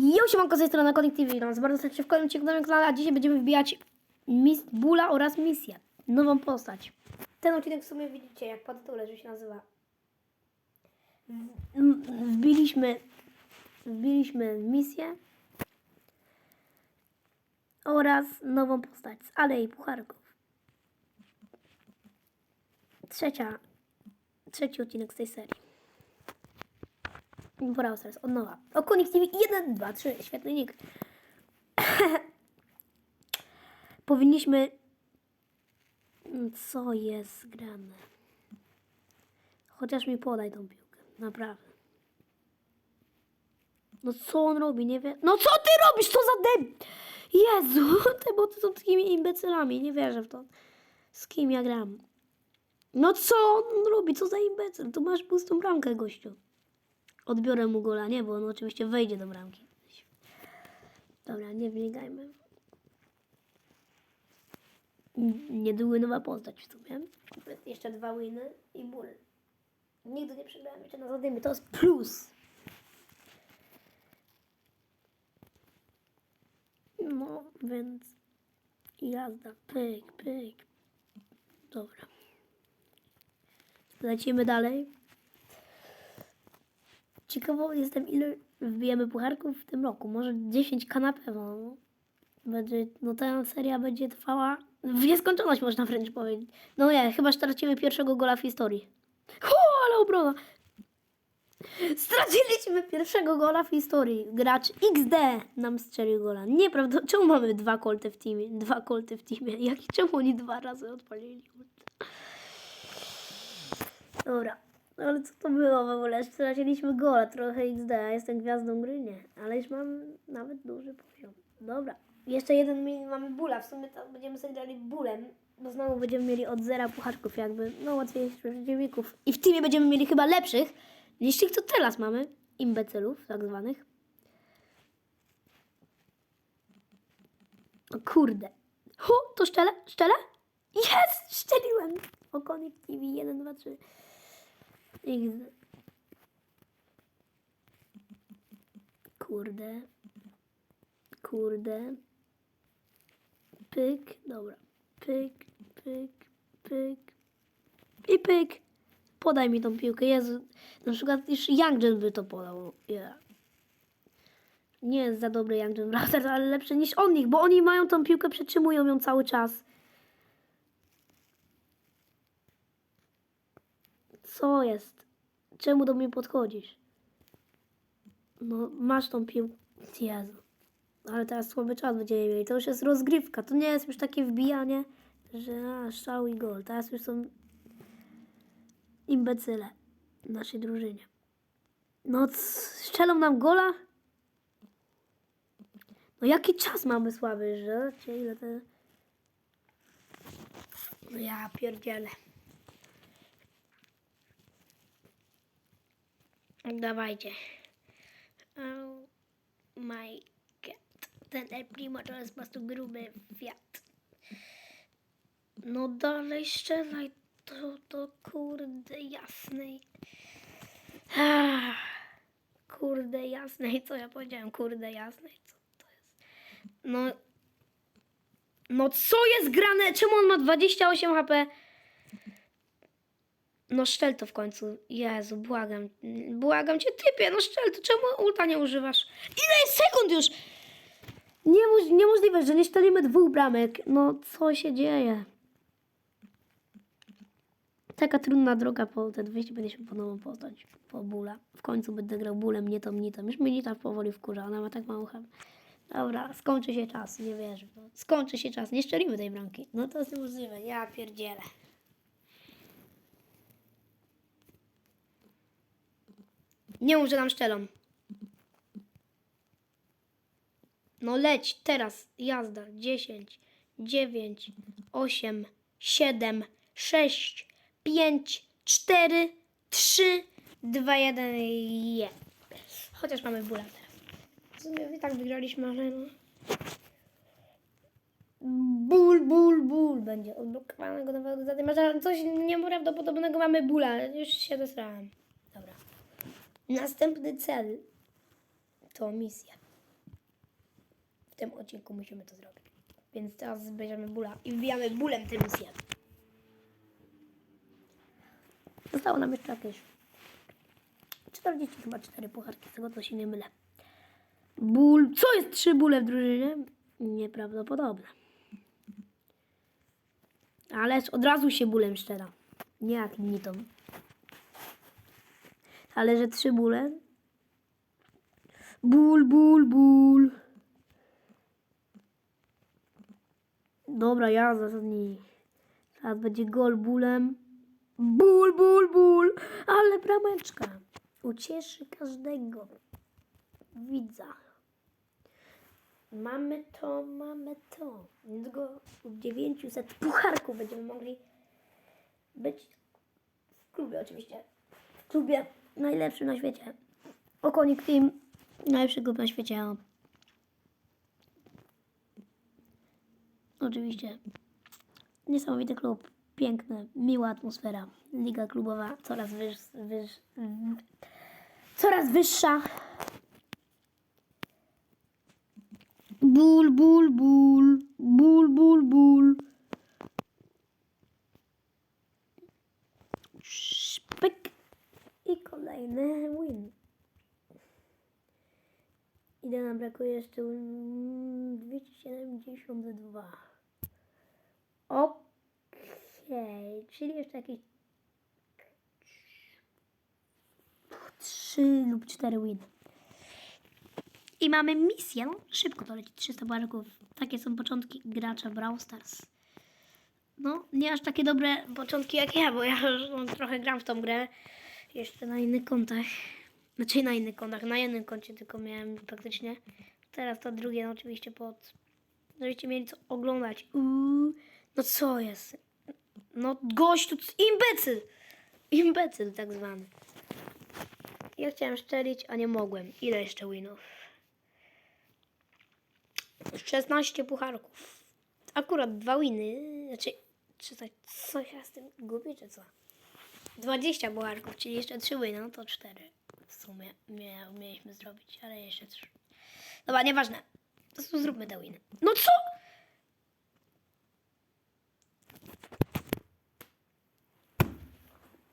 Jo, siemanko, z tej strony Konik TV. Witam was bardzo serdecznie w kolejnym ciekawym kanale, a dzisiaj będziemy wbijać mis Bula oraz misję. Nową postać. Ten odcinek w sumie widzicie, jak po tytule, że się nazywa. Wbiliśmy, wbiliśmy misję oraz nową postać z Alei Pucharków. Trzecia, trzeci odcinek z tej serii. Brawl Stars, od nowa. Okonik TV 1, 2, 3, świetny nick. Powinniśmy... Co jest grane? Chociaż mi podaj tą piłkę, naprawdę. No co on robi, nie wiem. No co ty robisz, co za deb... Jezu, te boty są takimi imbecylami, nie wierzę w to. Z kim ja gram? No co on robi, co za imbecyl? Tu masz pustą bramkę, gościu. Odbiorę mu gola, nie, bo on oczywiście wejdzie do bramki. Dobra, nie wbiegajmy. N- Niedługo nowa postać w sumie. Jeszcze dwa winy i ból. Nigdy nie przegrałem jeszcze na zadymy, to jest plus. No, więc jazda, pyk, pyk. Dobra. Lecimy dalej. Ciekawo jestem, ile wbijemy pucharków w tym roku. Może 10k na pewno. No. Będzie, no ta seria będzie trwała w nieskończoność, można wręcz powiedzieć. No nie, chyba stracimy pierwszego gola w historii. O, ale obrona! Straciliśmy pierwszego gola w historii. Gracz XD nam strzelił gola. Nieprawda. Czemu mamy dwa kolty w teamie? Dwa kolty w teamie. Jak, czemu oni dwa razy odpalili? Dobra. Ale co to było w ogóle? Straciliśmy gola, trochę XD. Ja jestem gwiazdą gry, nie. Ale już mam nawet duży poziom. Dobra. Jeszcze jeden mi- mamy bula. W sumie to będziemy sobie grali bólem. Bo znowu będziemy mieli od zera pucharków jakby. No łatwiejszych przeciwników. I w teamie będziemy mieli chyba lepszych niż tych, co teraz mamy. Imbecylów tak zwanych. O kurde. Hu, to szczele? Szczele? Jest! Szczeliłem! Okonik TV 1, 2, 3. Kurde. Kurde. Pyk. Dobra. Pyk, pyk, pyk. I pyk. Podaj mi tą piłkę. Jezu. Na przykład już Younggen by to podał. Yeah. Nie jest za dobry Younggen Brothers, ale lepszy niż on bo oni mają tą piłkę, przetrzymują ją cały czas. Co jest? Czemu do mnie podchodzisz? No, masz tą piłkę. Jezu. Ale teraz słaby czas będziemy mieli. To już jest rozgrywka. To nie jest już takie wbijanie, że a, strzał i gol. Teraz już są imbecyle w naszej drużynie. No, strzelą nam gola? No jaki czas mamy słaby, że? Ile to... No ja pierdzielę. Dawajcie. Oh my god. Ten El Primo to jest po prostu gruby wiatr. No dalej strzelaj. To, to kurde jasnej. Ah, kurde jasnej. Co ja powiedziałem? Kurde jasnej. Co to jest? No. No co jest grane? Czemu on ma 28 HP? No szczel to w końcu. Jezu, błagam. Błagam cię, typie, no szczel to. Czemu ulta nie używasz? Ile jest sekund już? Niemoż, niemożliwe, że nie szczelimy dwóch bramek. No, co się dzieje? Taka trudna droga po te 250 po nową postać. Po bóla. W końcu będę grał bólem, nie tą nitą. Już mnie nita powoli wkurza, ona ma tak mało chyba. Dobra, skończy się czas, nie wierzę. Skończy się czas, nie szczelimy tej bramki. No to jest niemożliwe, ja pierdzielę. Nie mów, że szczelą. No leć, teraz, jazda. 10, 9, 8, 7, 6, 5, 4, 3, 2, 1, je. Chociaż mamy bóla teraz. I tak wygraliśmy, ale no. Ból, ból, ból będzie odblokowanego nowego zadyma. Coś nieprawdopodobnego mamy bóla. Już się zesrałem. Dobra. Następny cel to misja. tym odcinku musimy to zrobić. Więc teraz bierzemy bula i wbijamy bulem tę misję. Zostało nam jeszcze jakieś 40 chyba 4 pucharki, z tego to się nie mylę. Ból. Co jest trzy bóle w drużynie? Nieprawdopodobne. Ale od razu się bólem szczera. Nie jak nitą. Ale że trzy bóle. Ból, ból, ból. Dobra, ja zasadni. Teraz będzie gol bólem. Ból, ból, ból. Ale brameczka. Ucieszy każdego widza. Mamy to, mamy to. Niedługo u 900 pucharków będziemy mogli być w klubie oczywiście. W klubie najlepszym na świecie. Okonik Team. Najlepszy klub na świecie. Oczywiście. Niesamowity klub. Piękny, miła atmosfera. Liga klubowa coraz wyż, wyż, coraz wyższa. Ból, ból, ból. Ból, ból, ból. Szpyk. I kolejny win. Ile nam brakuje jeszcze? Mm, 272. Okej, czyli jeszcze jakieś 3 lub 4 winy. I mamy misję. Szybko to leci. 300 barków. Takie są początki gracza Brawl Stars. No, nie aż takie dobre początki jak ja, bo ja już no, trochę gram w tą grę. Jeszcze na innych kontach. Znaczy na innych kontach. Na jednym koncie tylko miałem praktycznie. Teraz to drugie, no oczywiście pod... Żebyście mieli co oglądać. Uuu, no co jest? No gość tu... Imbecyl! Imbecyl tak zwany. Ja chciałem szczelić, a nie mogłem. Ile jeszcze winów? 16 pucharków. Akurat dwa winy. Znaczy, czy to, co ja z tym gubię, czy co? 20 pucharków, czyli jeszcze 3 winy, no to 4 w sumie mia, mieliśmy zrobić, ale jeszcze 3. Dobra, nieważne. Po prostu zróbmy te winy. No co?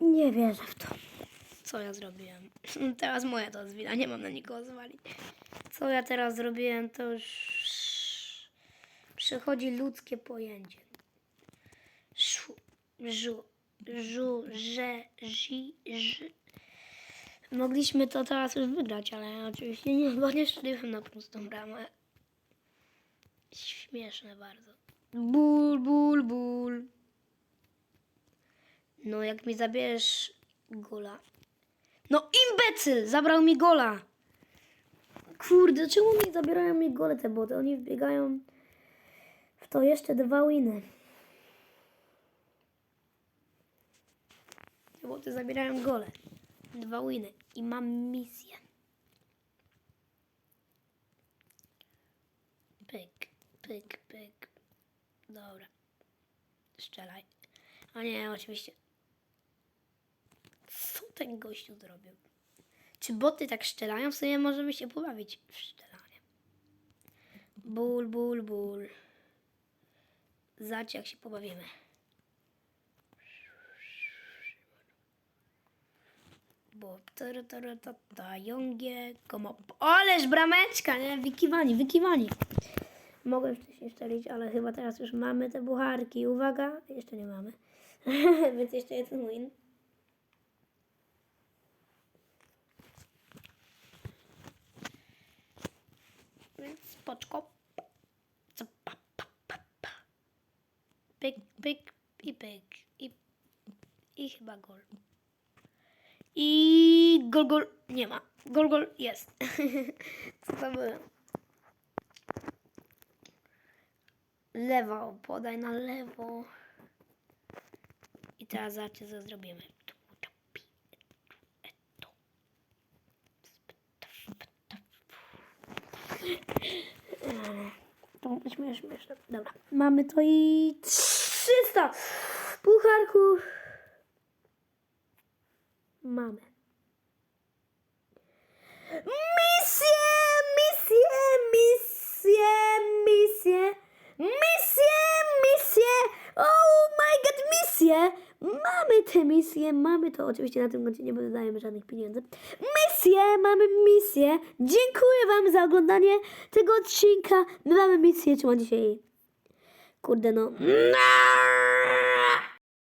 Nie wierzę w to. Co ja zrobiłem? Teraz moja to jest wina, nie mam na nikogo zwalić. Co ja teraz zrobiłem, to już przechodzi ludzkie pojęcie. Szu, żu, żu, że, zi, ży. Mogliśmy to teraz już wygrać, ale oczywiście nie, bo nie na prostą bramę. Śmieszne bardzo. Ból, ból, ból. No, jak mi zabierzesz gola. No, imbecyl! Zabrał mi gola! Kurde, czemu mi zabierają mi gole te boty? Oni wbiegają w to jeszcze dwa winy. Te boty zabierają gole. Dwa winy. I mam misję. Pyk, pyk, pyk. Dobra. Strzelaj. A nie, oczywiście. Co ten gościu zrobił? Czy boty tak szczelają? W sumie możemy się pobawić w szczelanie. Ból, ból, ból. Zobacz jak się pobawimy. Bo ta, jągie, komo... Ależ brameczka, nie? Wykiwani, wykiwani. Mogłem wcześniej szczelić, ale chyba teraz już mamy te bucharki. Uwaga, jeszcze nie mamy. Więc jeszcze jeden win. Więc spoczko. Co, pa, pa, pa, pa. Pyk, pyk i pyk. I, I chyba gol. I gol, gol. Nie ma. Gol, gol jest. Co to było? Lewo, podaj na lewo. I teraz zobaczcie, co zrobimy. To śmieszne, śmieszne. Dobra. Mamy to i 300 pucharków mamy. Misje, misje, misje, misje, misje, misje, oh my god, misje. Mamy te misje, mamy to oczywiście na tym koncie nie wydajemy żadnych pieniędzy. Misje, mamy misję. Dziękuję wam za oglądanie tego odcinka. My mamy misję, czyli dzisiaj... Kurde no... no!